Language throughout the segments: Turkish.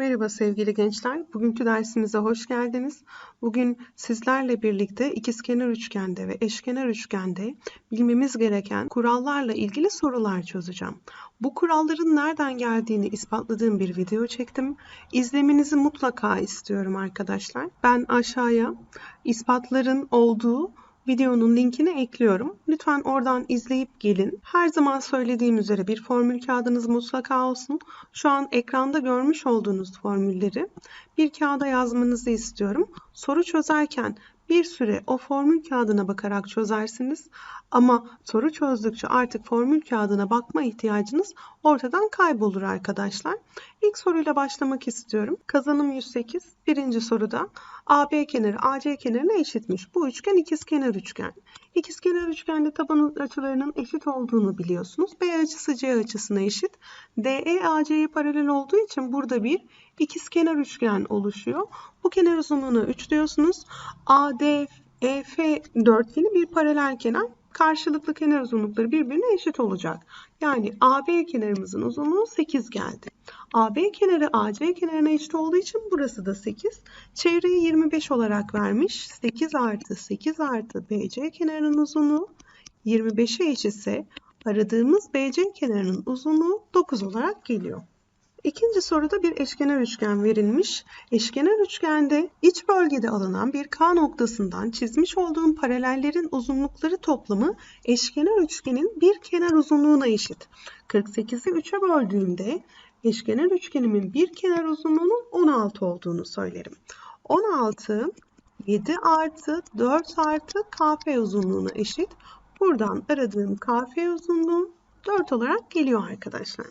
Merhaba sevgili gençler. Bugünkü dersimize hoş geldiniz. Bugün sizlerle birlikte ikizkenar üçgende ve eşkenar üçgende bilmemiz gereken kurallarla ilgili sorular çözeceğim. Bu kuralların nereden geldiğini ispatladığım bir video çektim. İzlemenizi mutlaka istiyorum arkadaşlar. Ben aşağıya ispatların olduğu videonun linkini ekliyorum. Lütfen oradan izleyip gelin. Her zaman söylediğim üzere bir formül kağıdınız mutlaka olsun. Şu an ekranda görmüş olduğunuz formülleri bir kağıda yazmanızı istiyorum. Soru çözerken bir süre o formül kağıdına bakarak çözersiniz. Ama soru çözdükçe artık formül kağıdına bakma ihtiyacınız ortadan kaybolur arkadaşlar. İlk soruyla başlamak istiyorum. Kazanım 108. Birinci soruda AB kenarı AC kenarına eşitmiş. Bu üçgen ikizkenar üçgen. İkizkenar üçgende taban açılarının eşit olduğunu biliyorsunuz. B açısı C açısına eşit. DE AC'ye paralel olduğu için burada bir ikizkenar üçgen oluşuyor. Bu kenar uzunluğuna 3 diyorsunuz. AD EF dörtgeni bir paralel kenar karşılıklı kenar uzunlukları birbirine eşit olacak. Yani AB kenarımızın uzunluğu 8 geldi. AB kenarı AC kenarına eşit olduğu için burası da 8. Çevreyi 25 olarak vermiş. 8 artı 8 artı BC kenarının uzunluğu 25'e eşitse aradığımız BC kenarının uzunluğu 9 olarak geliyor. İkinci soruda bir eşkenar üçgen verilmiş. Eşkenar üçgende iç bölgede alınan bir K noktasından çizmiş olduğum paralellerin uzunlukları toplamı eşkenar üçgenin bir kenar uzunluğuna eşit. 48'i 3'e böldüğümde eşkenar üçgenimin bir kenar uzunluğunun 16 olduğunu söylerim. 16 7 artı 4 artı KF uzunluğuna eşit. Buradan aradığım KF uzunluğu 4 olarak geliyor arkadaşlar.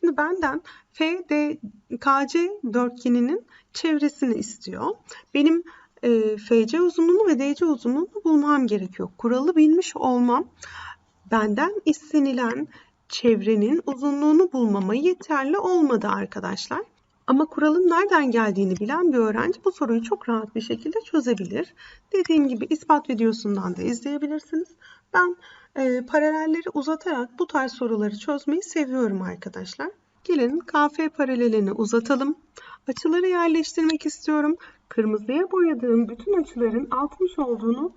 Şimdi benden FDKC dörtgeninin çevresini istiyor. Benim e, FC uzunluğunu ve DC uzunluğunu bulmam gerekiyor. Kuralı bilmiş olmam benden istenilen çevrenin uzunluğunu bulmama yeterli olmadı arkadaşlar. Ama kuralın nereden geldiğini bilen bir öğrenci bu soruyu çok rahat bir şekilde çözebilir. Dediğim gibi ispat videosundan da izleyebilirsiniz. Ben e, paralelleri uzatarak bu tarz soruları çözmeyi seviyorum arkadaşlar. Gelin KF paralelini uzatalım. Açıları yerleştirmek istiyorum. Kırmızıya boyadığım bütün açıların 60 olduğunu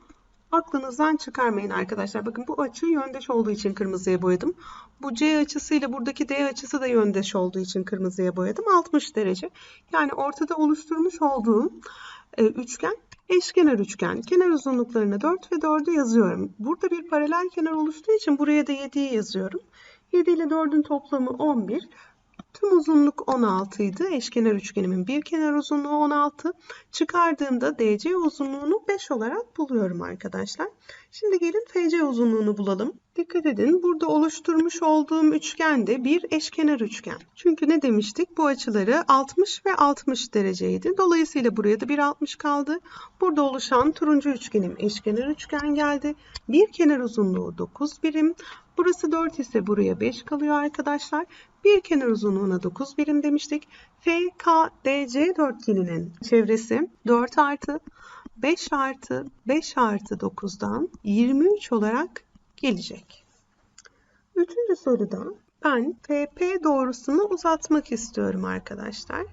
aklınızdan çıkarmayın arkadaşlar. Bakın bu açı yöndeş olduğu için kırmızıya boyadım. Bu C açısıyla buradaki D açısı da yöndeş olduğu için kırmızıya boyadım. 60 derece. Yani ortada oluşturmuş olduğum e, üçgen eşkenar üçgen. Kenar uzunluklarına 4 ve 4'ü yazıyorum. Burada bir paralel kenar oluştuğu için buraya da 7'yi yazıyorum. 7 ile 4'ün toplamı 11. Tüm uzunluk 16 idi. Eşkenar üçgenimin bir kenar uzunluğu 16. Çıkardığımda DC uzunluğunu 5 olarak buluyorum arkadaşlar. Şimdi gelin FC uzunluğunu bulalım. Dikkat edin burada oluşturmuş olduğum üçgen de bir eşkenar üçgen. Çünkü ne demiştik? Bu açıları 60 ve 60 dereceydi. Dolayısıyla buraya da bir 60 kaldı. Burada oluşan turuncu üçgenim eşkenar üçgen geldi. Bir kenar uzunluğu 9 birim. Burası 4 ise buraya 5 kalıyor arkadaşlar. Bir kenar uzunluğuna 9 birim demiştik. FKDC dörtgeninin çevresi 4 artı 5 artı 5 artı 9'dan 23 olarak gelecek. Üçüncü soruda ben FP doğrusunu uzatmak istiyorum arkadaşlar.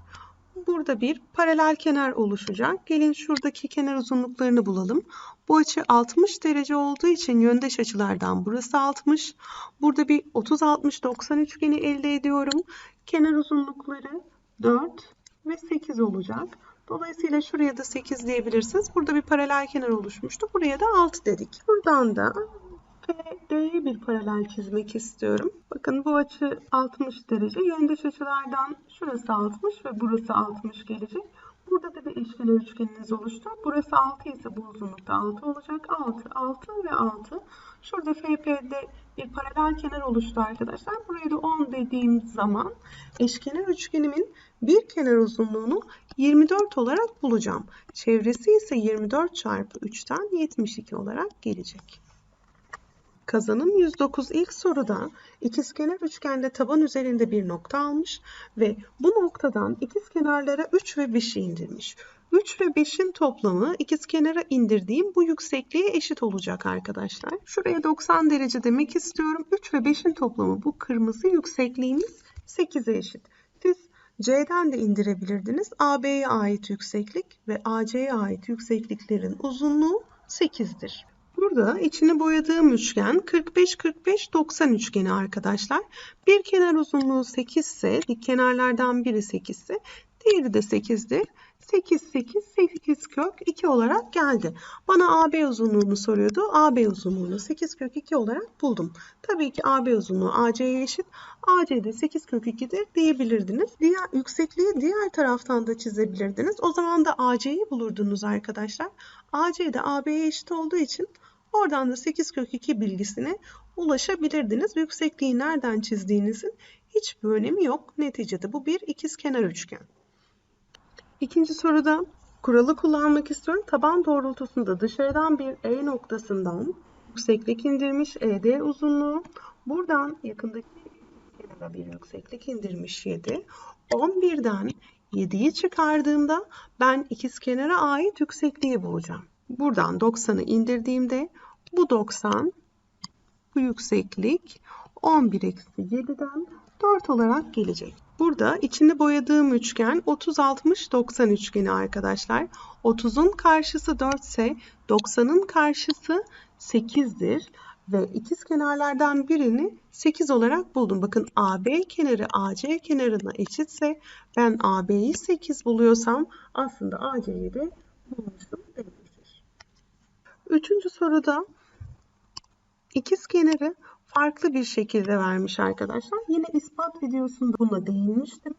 Burada bir paralel kenar oluşacak. Gelin şuradaki kenar uzunluklarını bulalım. Bu açı 60 derece olduğu için yöndeş açılardan burası 60. Burada bir 30-60-90 üçgeni elde ediyorum. Kenar uzunlukları 4 ve 8 olacak. Dolayısıyla şuraya da 8 diyebilirsiniz. Burada bir paralel kenar oluşmuştu. Buraya da 6 dedik. Buradan da D'ye bir paralel çizmek istiyorum. Bakın bu açı 60 derece. Yöndeş açılardan şurası 60 ve burası 60 gelecek. Burada da bir eşkenar üçgeniniz oluştu. Burası 6 ise bu uzunlukta 6 olacak. 6, 6 ve 6. Şurada FP'de bir paralel kenar oluştu arkadaşlar. Buraya da 10 dediğim zaman eşkenar üçgenimin bir kenar uzunluğunu 24 olarak bulacağım. Çevresi ise 24 çarpı 3'ten 72 olarak gelecek. Kazanım 109 ilk soruda ikizkenar üçgende taban üzerinde bir nokta almış ve bu noktadan ikizkenarlara 3 ve 5'i indirmiş. 3 ve 5'in toplamı ikizkenara indirdiğim bu yüksekliğe eşit olacak arkadaşlar. Şuraya 90 derece demek istiyorum. 3 ve 5'in toplamı bu kırmızı yüksekliğimiz 8'e eşit. Siz C'den de indirebilirdiniz. AB'ye ait yükseklik ve AC'ye ait yüksekliklerin uzunluğu 8'dir. Burada içini boyadığım üçgen 45-45-90 üçgeni arkadaşlar. Bir kenar uzunluğu 8 ise, dik kenarlardan biri 8 ise diğeri de 8'dir. 8, 8, 8 kök 2 olarak geldi. Bana AB uzunluğunu soruyordu. AB uzunluğunu 8 kök 2 olarak buldum. Tabii ki AB uzunluğu AC'ye eşit. AC de 8 kök 2'dir diyebilirdiniz. Diğer yüksekliği diğer taraftan da çizebilirdiniz. O zaman da AC'yi bulurdunuz arkadaşlar. AC de AB'ye eşit olduğu için oradan da 8 kök 2 bilgisine ulaşabilirdiniz. Yüksekliği nereden çizdiğinizin hiçbir önemi yok. Neticede bu bir ikizkenar üçgen. İkinci soruda kuralı kullanmak istiyorum. Taban doğrultusunda dışarıdan bir E noktasından yükseklik indirmiş ED uzunluğu. Buradan yakındaki kenara bir yükseklik indirmiş 7. 11'den 7'yi çıkardığımda ben ikizkenara ait yüksekliği bulacağım. Buradan 90'ı indirdiğimde bu 90 bu yükseklik 11 eksi 7'den 4 olarak gelecek. Burada içini boyadığım üçgen 30-60-90 üçgeni arkadaşlar. 30'un karşısı 4 ise 90'ın karşısı 8'dir. Ve ikiz kenarlardan birini 8 olarak buldum. Bakın AB kenarı AC kenarına eşitse ben AB'yi 8 buluyorsam aslında AC'yi de bulmuşum demektir. Üçüncü soruda ikiz kenarı farklı bir şekilde vermiş arkadaşlar. Yine ispat videosunda buna değinmiştim.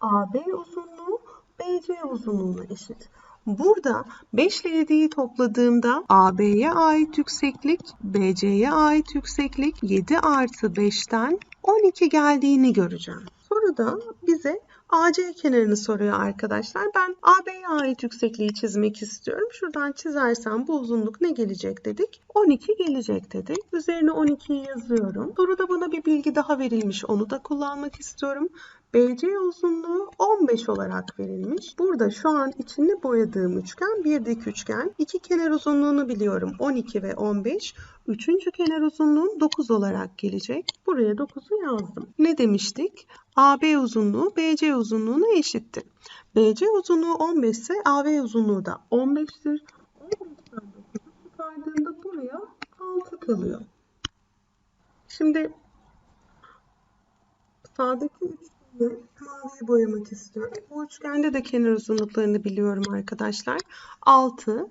AB uzunluğu BC uzunluğuna eşit. Burada 5 ile 7'yi topladığımda AB'ye ait yükseklik, BC'ye ait yükseklik 7 artı 5'ten 12 geldiğini göreceğim. Soruda bize AC kenarını soruyor arkadaşlar. Ben AB'ye ait yüksekliği çizmek istiyorum. Şuradan çizersem bu uzunluk ne gelecek dedik? 12 gelecek dedik. Üzerine 12'yi yazıyorum. Soruda bana bir bilgi daha verilmiş. Onu da kullanmak istiyorum. BC uzunluğu 15 olarak verilmiş. Burada şu an içini boyadığım üçgen bir dik üçgen. İki kenar uzunluğunu biliyorum 12 ve 15. Üçüncü kenar uzunluğum 9 olarak gelecek. Buraya 9'u yazdım. Ne demiştik? AB uzunluğu BC uzunluğuna eşittir. BC uzunluğu 15 ise AB uzunluğu da 15'tir. 15'ten 9'u çıkardığımda buraya 6 kalıyor. Şimdi sağdaki üçgeni maviye boyamak istiyorum. Bu üçgende de kenar uzunluklarını biliyorum arkadaşlar. 6,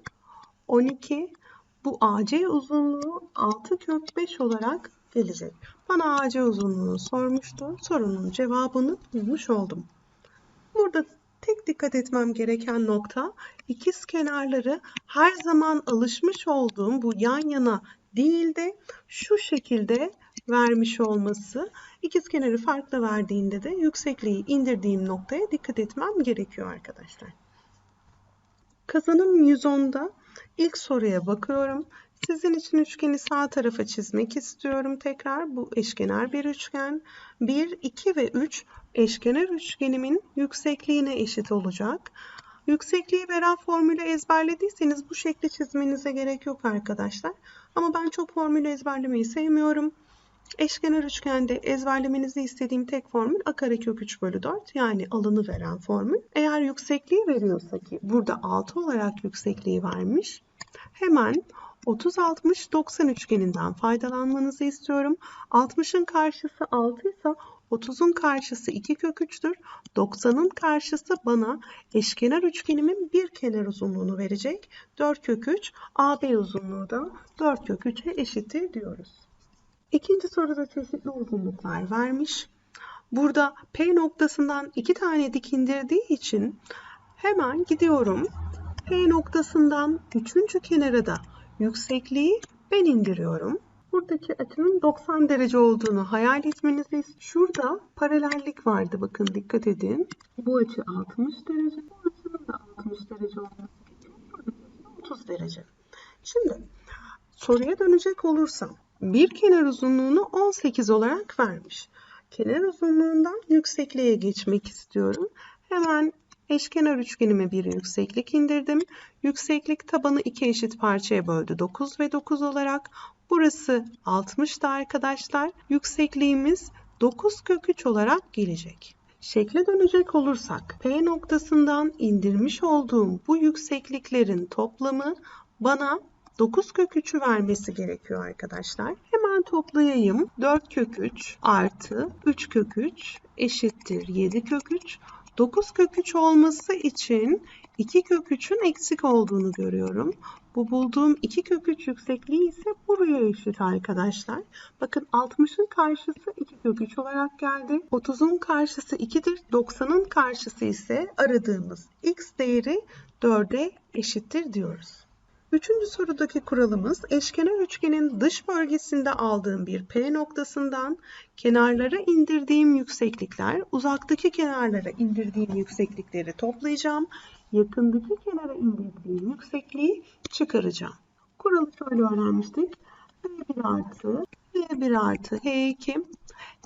12, bu AC uzunluğu 6 kök 5 olarak gelecek. Bana AC uzunluğunu sormuştu. Sorunun cevabını bulmuş oldum. Burada tek dikkat etmem gereken nokta ikiz kenarları her zaman alışmış olduğum bu yan yana değil de şu şekilde vermiş olması. İkiz kenarı farklı verdiğinde de yüksekliği indirdiğim noktaya dikkat etmem gerekiyor arkadaşlar. Kazanım 110'da ilk soruya bakıyorum. Sizin için üçgeni sağ tarafa çizmek istiyorum tekrar. Bu eşkenar bir üçgen. 1, 2 ve 3 eşkenar üçgenimin yüksekliğine eşit olacak. Yüksekliği veren formülü ezberlediyseniz bu şekli çizmenize gerek yok arkadaşlar. Ama ben çok formülü ezberlemeyi sevmiyorum. Eşkenar üçgende ezberlemenizi istediğim tek formül a karekök 3 bölü 4 yani alanı veren formül. Eğer yüksekliği veriyorsa ki burada 6 olarak yüksekliği vermiş. Hemen 30-60-90 üçgeninden faydalanmanızı istiyorum. 60'ın karşısı 6 ise 30'un karşısı 2 kök 3'tür. 90'ın karşısı bana eşkenar üçgenimin bir kenar uzunluğunu verecek. 4 kök 3 AB uzunluğu da 4 kök 3'e eşittir diyoruz. İkinci soruda çeşitli uzunluklar vermiş. Burada P noktasından iki tane dik indirdiği için hemen gidiyorum. P noktasından üçüncü kenara da yüksekliği ben indiriyorum. Buradaki açının 90 derece olduğunu hayal etmenizi Şurada paralellik vardı. Bakın dikkat edin. Bu açı 60 derece. Bu açının da 60 derece olması gerekiyor. 30 derece. Şimdi soruya dönecek olursam bir kenar uzunluğunu 18 olarak vermiş. Kenar uzunluğundan yüksekliğe geçmek istiyorum. Hemen Eşkenar üçgenime bir yükseklik indirdim. Yükseklik tabanı iki eşit parçaya böldü. 9 ve 9 olarak. Burası 60'tı arkadaşlar. Yüksekliğimiz 9 kök 3 olarak gelecek. Şekle dönecek olursak P noktasından indirmiş olduğum bu yüksekliklerin toplamı bana 9 kök 3'ü vermesi gerekiyor arkadaşlar. Hemen toplayayım. 4 kök 3 artı 3 kök 3 eşittir 7 kök 3. 9 kök 3 olması için 2 kök 3'ün eksik olduğunu görüyorum. Bu bulduğum 2 kök 3 yüksekliği ise buraya eşit arkadaşlar. Bakın 60'ın karşısı 2 kök 3 olarak geldi. 30'un karşısı 2'dir. 90'ın karşısı ise aradığımız x değeri 4'e eşittir diyoruz. Üçüncü sorudaki kuralımız eşkenar üçgenin dış bölgesinde aldığım bir P noktasından kenarlara indirdiğim yükseklikler, uzaktaki kenarlara indirdiğim yükseklikleri toplayacağım. Yakındaki kenara indirdiğim yüksekliği çıkaracağım. Kuralı şöyle öğrenmiştik. H1 artı H1 artı H2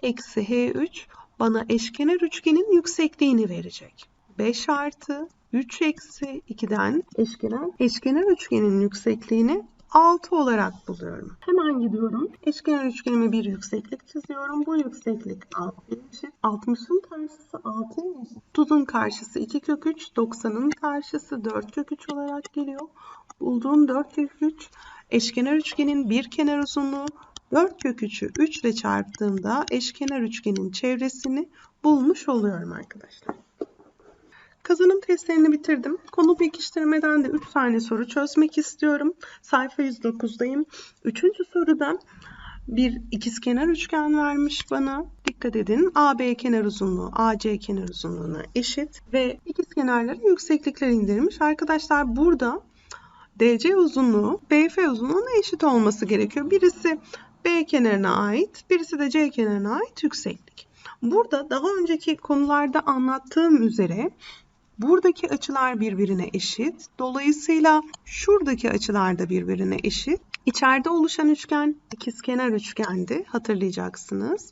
eksi H3 bana eşkenar üçgenin yüksekliğini verecek. 5 artı 3 eksi 2'den eşkenar, eşkenar üçgenin yüksekliğini 6 olarak buluyorum. Hemen gidiyorum. Eşkenar üçgenime bir yükseklik çiziyorum. Bu yükseklik 6'ya eşit. 60'ın karşısı 6'ya eşit. 30'un karşısı 2 kök 3. 90'ın karşısı 4 kök 3 olarak geliyor. Bulduğum 4 kök 3 eşkenar üçgenin bir kenar uzunluğu 4 kök 3'ü 3 ile çarptığımda eşkenar üçgenin çevresini bulmuş oluyorum arkadaşlar. Kazanım testlerini bitirdim. Konu pekiştirmeden de 3 tane soru çözmek istiyorum. Sayfa 109'dayım. Üçüncü soruda bir ikizkenar üçgen vermiş bana. Dikkat edin. AB kenar uzunluğu AC kenar uzunluğuna eşit ve ikizkenarlara yükseklikler indirmiş. Arkadaşlar burada DC uzunluğu BF uzunluğuna eşit olması gerekiyor. Birisi B kenarına ait, birisi de C kenarına ait yükseklik. Burada daha önceki konularda anlattığım üzere Buradaki açılar birbirine eşit. Dolayısıyla şuradaki açılar da birbirine eşit. İçeride oluşan üçgen ikizkenar üçgendi. Hatırlayacaksınız.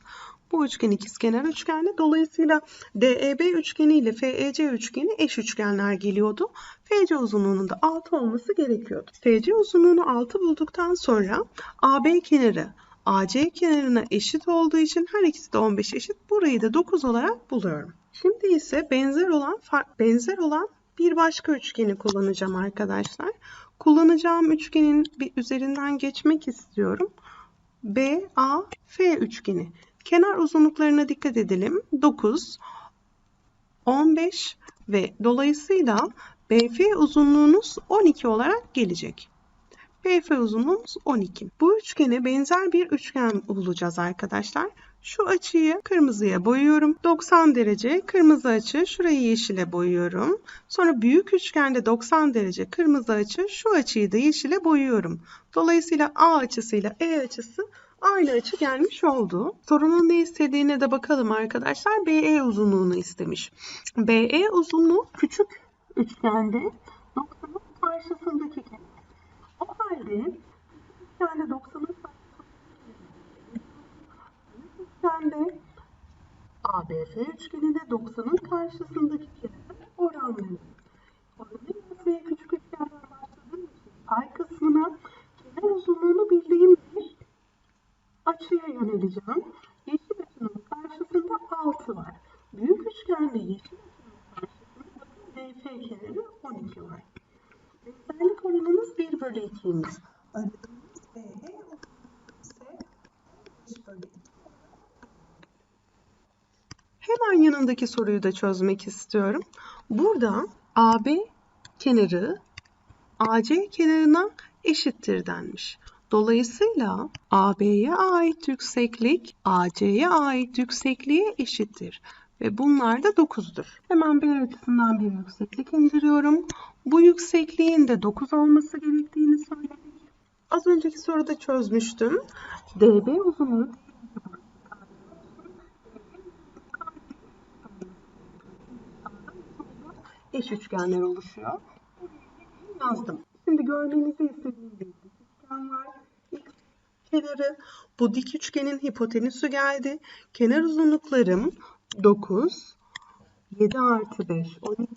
Bu üçgen ikizkenar üçgendi. Dolayısıyla DEB üçgeni ile FEC üçgeni eş üçgenler geliyordu. FC uzunluğunun da 6 olması gerekiyordu. FC uzunluğunu 6 bulduktan sonra AB kenarı AC kenarına eşit olduğu için her ikisi de 15 eşit. Burayı da 9 olarak buluyorum. Şimdi ise benzer olan benzer olan bir başka üçgeni kullanacağım arkadaşlar. Kullanacağım üçgenin bir üzerinden geçmek istiyorum. BAF üçgeni. Kenar uzunluklarına dikkat edelim. 9, 15 ve dolayısıyla BF uzunluğunuz 12 olarak gelecek. BF uzunluğumuz 12. Bu üçgene benzer bir üçgen bulacağız arkadaşlar. Şu açıyı kırmızıya boyuyorum. 90 derece kırmızı açı. Şurayı yeşile boyuyorum. Sonra büyük üçgende 90 derece kırmızı açı. Şu açıyı da yeşile boyuyorum. Dolayısıyla A açısıyla E açısı aynı açı gelmiş oldu. Sorunun ne istediğine de bakalım arkadaşlar. BE uzunluğunu istemiş. BE uzunluğu küçük üçgende 90'ın karşısındaki kenar. O halde yani 90'ın üçgende ABF üçgeninde 90'ın karşısındaki kenar oranlı. Oranın masaya küçük üçgenler başladığım için pay kısmına kenar uzunluğunu bildiğim bir açıya yöneleceğim. Yeşil açının karşısında 6 var. Büyük üçgende yeşil açının karşısında DF kenarı 12 var. Benzerlik oranımız 1 bölü 2'ymiş. Aradığımız BE ise 5 bölü 2. Hemen yanındaki soruyu da çözmek istiyorum. Burada AB kenarı AC kenarına eşittir denmiş. Dolayısıyla AB'ye ait yükseklik AC'ye ait yüksekliğe eşittir. Ve bunlar da 9'dur. Hemen B açısından bir yükseklik indiriyorum. Bu yüksekliğin de 9 olması gerektiğini söyledik. Az önceki soruda çözmüştüm. DB uzunluğu eş üçgenler oluşuyor. Yazdım. Şimdi görmenizi istediğim üçgen var. X kenarı. Bu dik üçgenin hipotenüsü geldi. Kenar uzunluklarım 9, 7 artı 5, 12,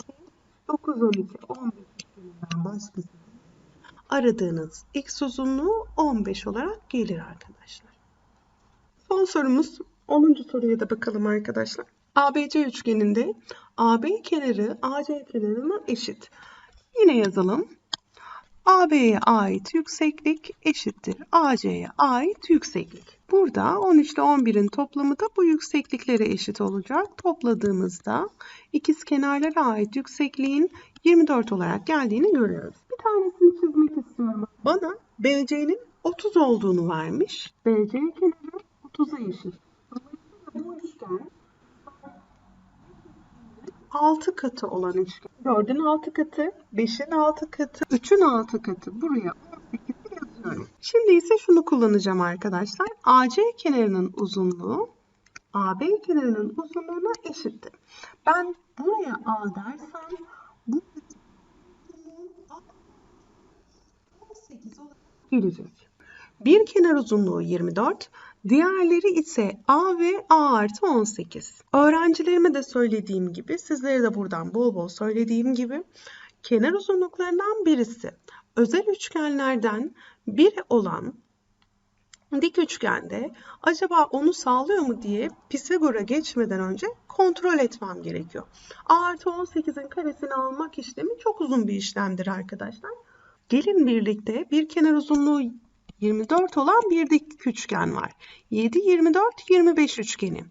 9, 12, 15 üçgeninden başkası. Aradığınız x uzunluğu 15 olarak gelir arkadaşlar. Son sorumuz 10. soruya da bakalım arkadaşlar. ABC üçgeninde AB kenarı AC kenarına eşit. Yine yazalım. AB'ye ait yükseklik eşittir AC'ye ait yükseklik. Burada 13 ile 11'in toplamı da bu yüksekliklere eşit olacak. Topladığımızda ikiz kenarlara ait yüksekliğin 24 olarak geldiğini görüyoruz. Bir tanesini çizmek istiyorum. Bana BC'nin 30 olduğunu vermiş. BC kenarı 30'a eşit. Dolayısıyla bu üçgen 6 katı olan üçgen. 4'ün 6 katı, 5'in 6 katı, 3'ün 6 katı. Buraya 18'i yazıyorum. Şimdi ise şunu kullanacağım arkadaşlar. AC kenarının uzunluğu AB kenarının uzunluğuna eşittir. Ben buraya A dersem bu 18 olarak gelecek. Bir kenar uzunluğu 24, diğerleri ise A ve A artı 18. Öğrencilerime de söylediğim gibi, sizlere de buradan bol bol söylediğim gibi, kenar uzunluklarından birisi özel üçgenlerden biri olan dik üçgende acaba onu sağlıyor mu diye Pisagor'a geçmeden önce kontrol etmem gerekiyor. A artı 18'in karesini almak işlemi çok uzun bir işlemdir arkadaşlar. Gelin birlikte bir kenar uzunluğu 24 olan bir dik üçgen var. 7, 24, 25 üçgeni.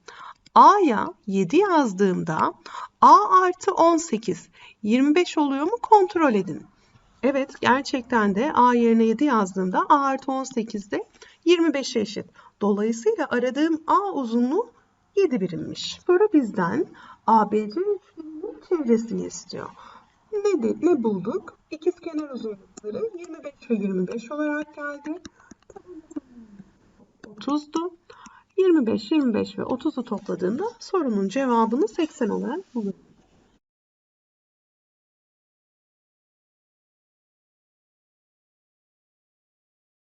A'ya 7 yazdığımda A artı 18 25 oluyor mu kontrol edin. Evet gerçekten de A yerine 7 yazdığımda A artı 18 de 25'e eşit. Dolayısıyla aradığım A uzunluğu 7 birimmiş. Soru bizden ABC üçgeninin çevresini istiyor. Ne, de, ne bulduk? İkizkenar uzunlukları 25 ve 25 olarak geldi. 30'du. 25, 25 ve 30'u topladığında sorunun cevabını 80 olarak buluruz.